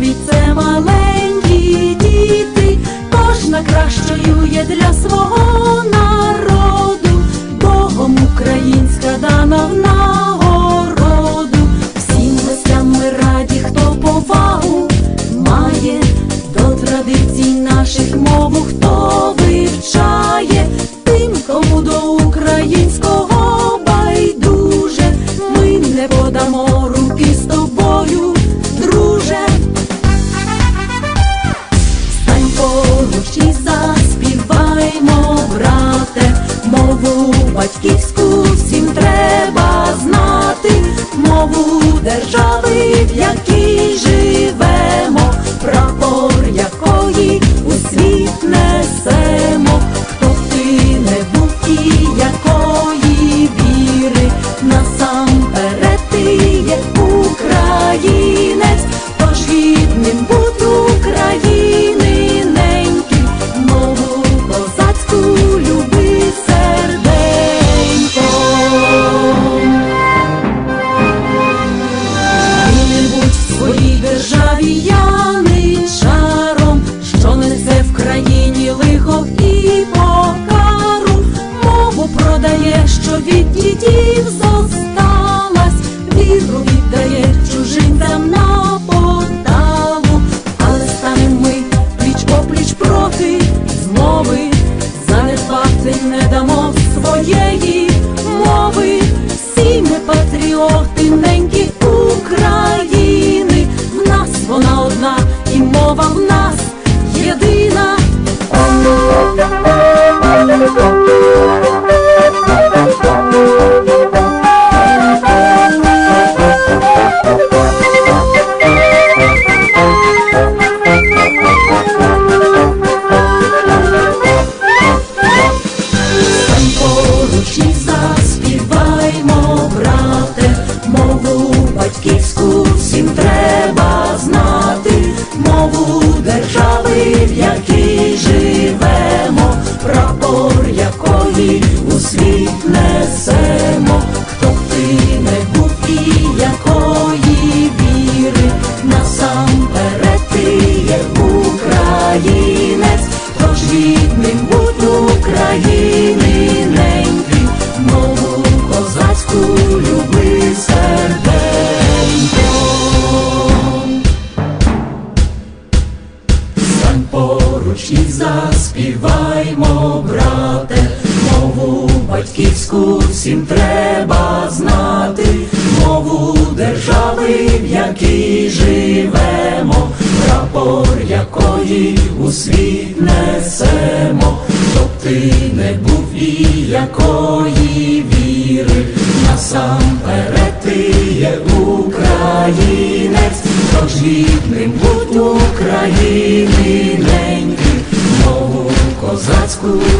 навіть це маленькі діти, кожна кращою є для свого народу, Богом українська дана в нагороду, всім гостям ми раді, хто повагу має, до традицій наших мову, хто вивчає, тим, кому до українського байдуже, ми не подамо. соловчі заспіваймо, брате, мову батьківську всім треба знати, мову держави, в якій живемо, прапор якої у світ несемо, хто б ти не був і якої віри, насамперед ти є українець, тож гідним будь державі яничаром, що несе в країні лихо і покару, мову продає, що від дідів зосталась, віру віддає чужинцям на поталу, але станем ми пліч опліч проти змови, занедбати не дамо своєї мови, всі ми патріоти якої у світ несемо, заспіваймо, брате, мову батьківську всім треба знати, мову держави, в якій живемо, прапор якої у світ несемо, щоб ти не був і якої віри, насамперед ти є українець, тож гідним будь України Ooh.